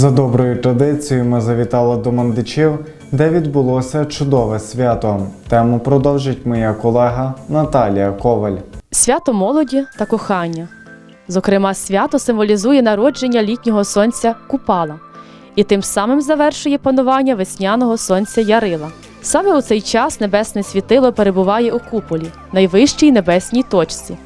За доброю традицією ми завітали до Мандичів, де відбулося чудове свято. Тему продовжить моя колега Наталія Коваль. Свято молоді та кохання. Зокрема, свято символізує народження літнього сонця Купала і тим самим завершує панування весняного сонця Ярила. Саме у цей час небесне світило перебуває у куполі, найвищій небесній точці.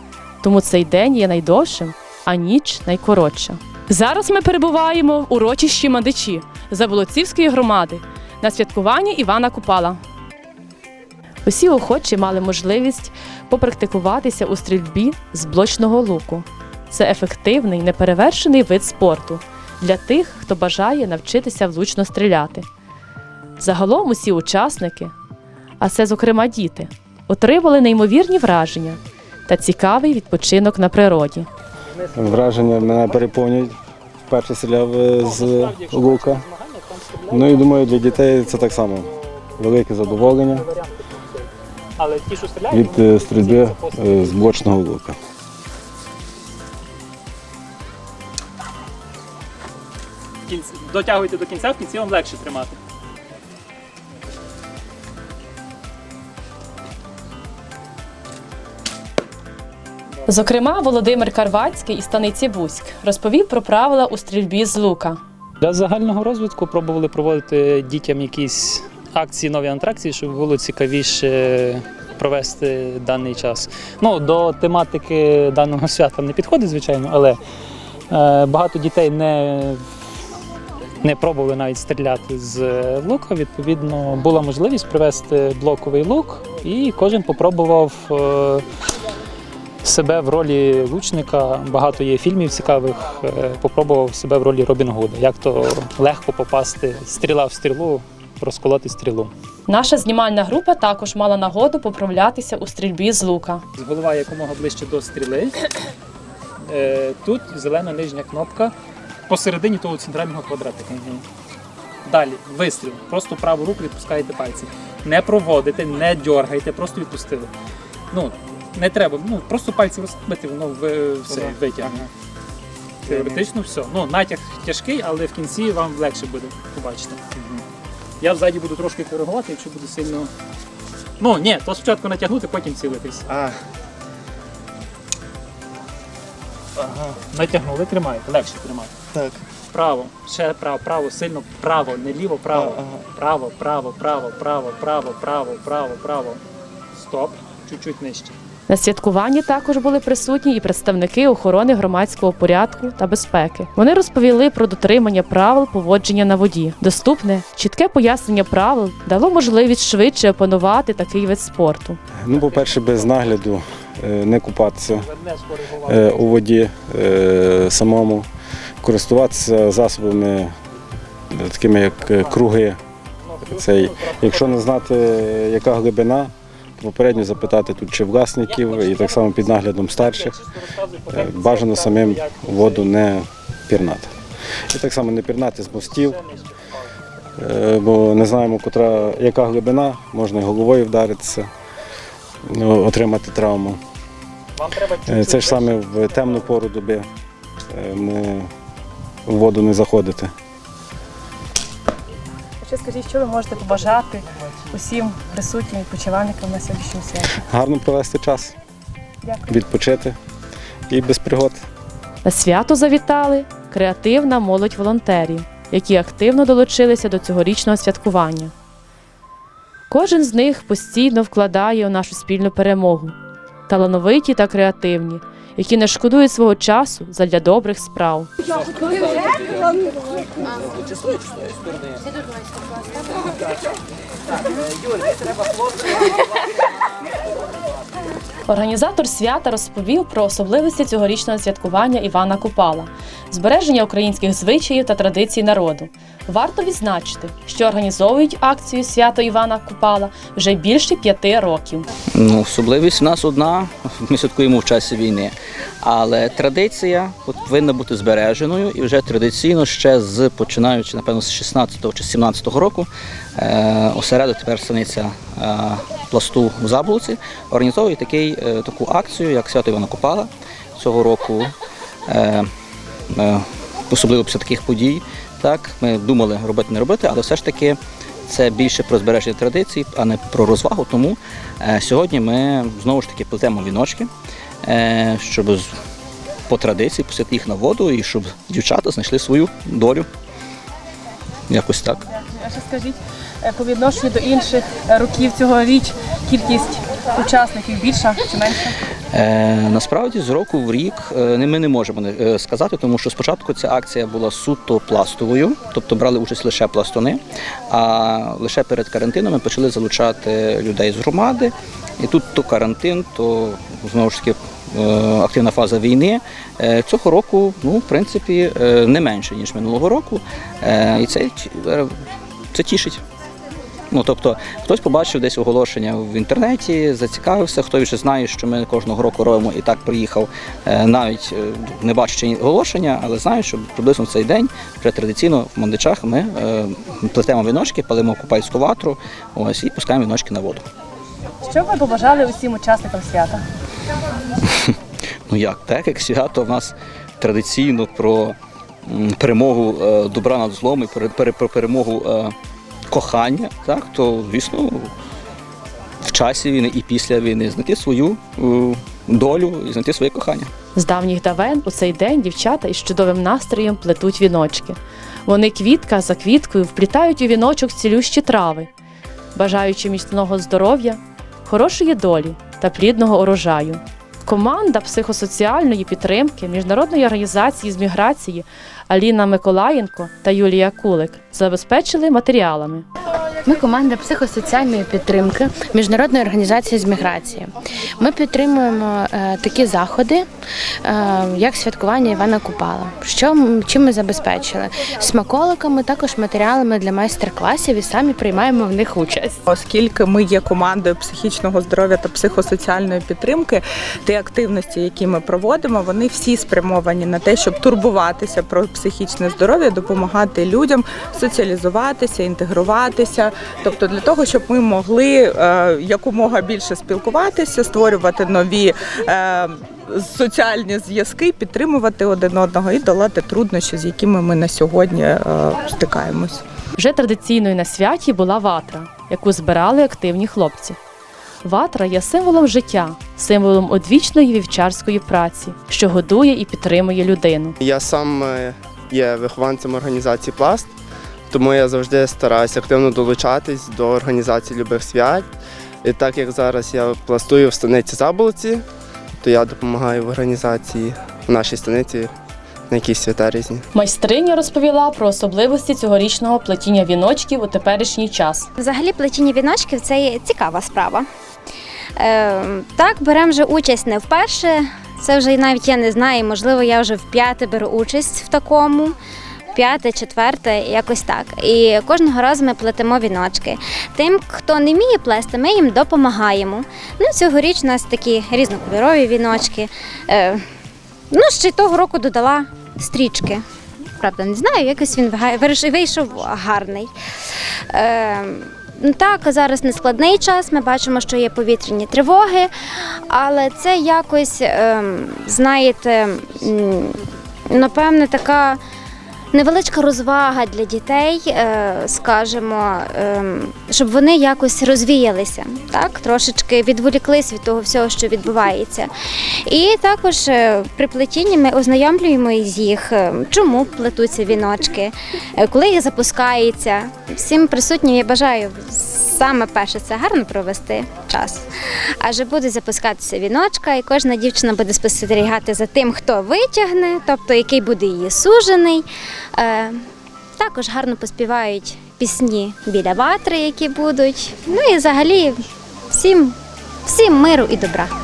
Тому цей день є найдовшим, а ніч найкоротша. Зараз ми перебуваємо в урочищі Мандичі Заболоцівської громади на святкуванні Івана Купала. Усі охочі мали можливість попрактикуватися у стрільбі з блочного луку. Це ефективний, неперевершений вид спорту для тих, хто бажає навчитися влучно стріляти. Загалом усі учасники, а це, зокрема, діти, отримали неймовірні враження та цікавий відпочинок на природі. Враження мене переповнюють. Вперше стріляв е, з лука. Ну і думаю, для дітей це так само. Велике задоволення від е, стрільби е, з блочного лука. дотягуйте до кінця, в кінці вам легше тримати. Зокрема, Володимир Карвацький із станиці Буськ розповів про правила у стрільбі з лука. Для загального розвитку пробували проводити дітям якісь акції, нові антракції, щоб було цікавіше провести даний час. Ну, до тематики даного свята не підходить, звичайно, але е, багато дітей не, не пробували навіть стріляти з лука. Відповідно, була можливість привезти блоковий лук, і кожен попробував. Е, себе в ролі лучника. Багато є фільмів цікавих. Е, Попробував себе в ролі Робін Гуда. Як то легко попасти стріла в стрілу, розколоти стрілу. Наша знімальна група також мала нагоду поправлятися у стрільбі з лука. Голова якомога ближче до стріли. Е, Тут зелена нижня кнопка посередині того центрального квадратика. Далі вистріл. Просто праву руку відпускаєте пальці. Не проводите, не дергайте, просто відпустили. Ну, не треба, ну просто пальці розслабити, воно ви- все витягне. Теоретично все. Ну, натяг тяжкий, але в кінці вам легше буде побачити. Я взаді буду трошки коригувати, якщо буде сильно. Ну, ні, то спочатку натягнути, потім цілитись. А, Ага. Натягнули, тримаєте, легше тримати. так. Право, ще право, право, сильно право, не ліво, право. Ага. Право, право, право, право, право, право, право, право. Стоп. Чуть-чуть нижче. На святкуванні також були присутні і представники охорони громадського порядку та безпеки. Вони розповіли про дотримання правил поводження на воді. Доступне, чітке пояснення правил дало можливість швидше опанувати такий вид спорту. Ну, по-перше, без нагляду е, не купатися е, у воді е, самому, користуватися засобами такими, як круги. Цей, якщо не знати, яка глибина, попередньо запитати тут чи власників і так само під наглядом старших. Е, Бажано самим воду не пірнати. І так само не пірнати з мостів, е, бо не знаємо, котра, яка глибина, можна і головою вдаритися, ну, отримати травму. Е, Це ж саме в темну пору доби не, в воду не заходити. Ще скажіть, що ви можете побажати усім присутнім відпочивальникам на сьогоднішньому святі? Гарно провести час, Дякую. відпочити і без пригод. На свято завітали креативна молодь волонтерів, які активно долучилися до цьогорічного святкування. Кожен з них постійно вкладає у нашу спільну перемогу, талановиті та креативні, які не шкодують свого часу задля добрих справ. Організатор свята розповів про особливості цьогорічного святкування Івана Купала, збереження українських звичаїв та традицій народу. Варто відзначити, що організовують акцію свято Івана Купала вже більше п'яти років. Ну, особливість у нас одна. Ми святкуємо в часі війни. Але традиція повинна бути збереженою і вже традиційно ще з починаючи, напевно, з 16-го чи 17-го року е, осередок тепер станиця е, пласту в Заблуці організовує такий, е, таку акцію, як свято Івана Купала. Цього року, особливо після таких подій, Так, ми думали робити не робити, але все ж таки це більше про збереження традицій, а не про розвагу. Тому е, сьогодні ми знову ж таки плетемо віночки, е, щоб по традиції пустити їх на воду і щоб дівчата знайшли свою долю. Якось так. А ще скажіть, е, по відношенню до інших років цьогоріч кількість учасників більша чи менша? Е, насправді з року в рік е, ми не можемо е, сказати, тому що спочатку ця акція була суто пластовою, тобто брали участь лише пластуни. А лише перед карантином ми почали залучати людей з громади. І тут то карантин, то знову ж таки е, активна фаза війни. Е, Цього року, ну, в принципі, е, не менше, ніж минулого року. І це, це тішить. Ну, тобто, хтось побачив десь оголошення в інтернеті, зацікавився, хто вже знає, що ми кожного року робимо і так приїхав, е, навіть е, не бачачи оголошення, але знаю, що приблизно в цей день вже традиційно в Мандичах ми е, плетемо віночки, палимо купальську ватру ось, і пускаємо віночки на воду. Що б ви побажали усім учасникам свята? Ну як, так як свято в нас традиційно про перемогу добра над злом і про перемогу кохання, так, то звісно в часі війни і після війни знайти свою е, долю і знайти своє кохання. З давніх давен у цей день дівчата із чудовим настроєм плетуть віночки. Вони квітка за квіткою вплітають у віночок цілющі трави, бажаючи міцного здоров'я, хорошої долі та плідного урожаю. Команда психосоціальної підтримки міжнародної організації з міграції Аліна Миколаєнко та Юлія Кулик забезпечили матеріалами. Ми команда психосоціальної підтримки міжнародної організації з міграції. Ми підтримуємо е, такі заходи, е, як святкування Івана Купала. Що чим ми забезпечили? Смаколиками, також матеріалами для майстер-класів і самі приймаємо в них участь. Оскільки ми є командою психічного здоров'я та психосоціальної підтримки, ті активності, які ми проводимо, вони всі спрямовані на те, щоб турбуватися про психічне здоров'я, допомагати людям соціалізуватися, інтегруватися. Тобто для того, щоб ми могли е, якомога більше спілкуватися, створювати нові. Е, Соціальні зв'язки підтримувати один одного і долати труднощі, з якими ми на сьогодні е, стикаємось. Вже традиційною на святі була ватра, яку збирали активні хлопці. Ватра є символом життя, символом одвічної вівчарської праці, що годує і підтримує людину. Я сам є вихованцем організації Пласт, тому я завжди стараюся активно долучатись до організації любих свят. І так як зараз я пластую в станиці Заболоці, то я допомагаю в організації в нашій станиці на якісь свята різні. Майстриня розповіла про особливості цьогорічного плетіння віночків у теперішній час. Взагалі плетіння віночків це є цікава справа. Е, так, беремо вже участь не вперше. Це вже навіть я не знаю, можливо, я вже вп'яте беру участь в такому. П'яте, четверте, якось так. І кожного разу ми плетемо віночки. Тим, хто не вміє плести, ми їм допомагаємо. Ну, цьогоріч у нас такі різнокольорові віночки. Е, ну, ще й того року додала стрічки. Правда, не знаю, якось він вийшов гарний. Е, ну так, зараз не складний час. Ми бачимо, що є повітряні тривоги, але це якось, ем, знаєте, напевне, така невеличка розвага для дітей, е, скажімо, ем, щоб вони якось розвіялися, так, трошечки відволіклись від того всього, що відбувається. І також е, при плетінні ми ознайомлюємо з їх, е, чому плетуться віночки, коли їх запускається. Всім присутнім я бажаю саме перше це гарно провести час. Адже буде запускатися віночка, і кожна дівчина буде спостерігати за тим, хто витягне, тобто який буде її сужений. Е, також гарно поспівають пісні біля ватри, які будуть. Ну і взагалі всім, всім миру і добра.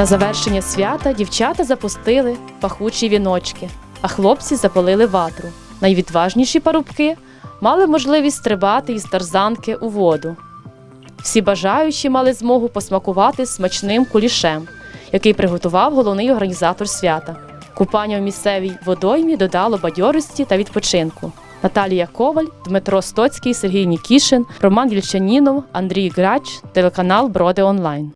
На завершення свята дівчата запустили пахучі віночки, а хлопці запалили ватру. Найвідважніші парубки мали можливість стрибати із тарзанки у воду. Всі бажаючі мали змогу посмакувати смачним кулішем, який приготував головний організатор свята. Купання в місцевій водоймі додало бадьорості та відпочинку. Наталія Коваль, Дмитро Стоцький, Сергій Нікішин, Роман Вільчанінов, Андрій Грач, телеканал Броди Онлайн.